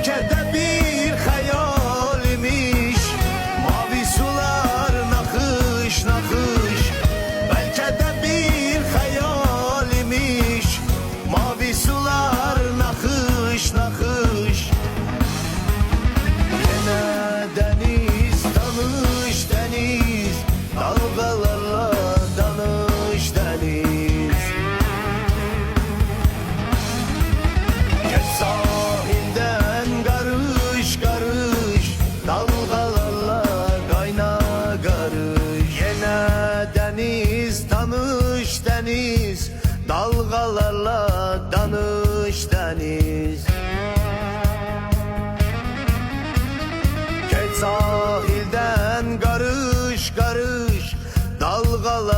Belki de bir hayal Mavi sular nakış nakış. Belki de bir hayal Mavi sular nakış nakış. Yine deniz tanış deniz. Dalgalarla danış deniz. Geç sahilden Dalgalarla danış deniz. Geç sahilden karış karış Dalgalar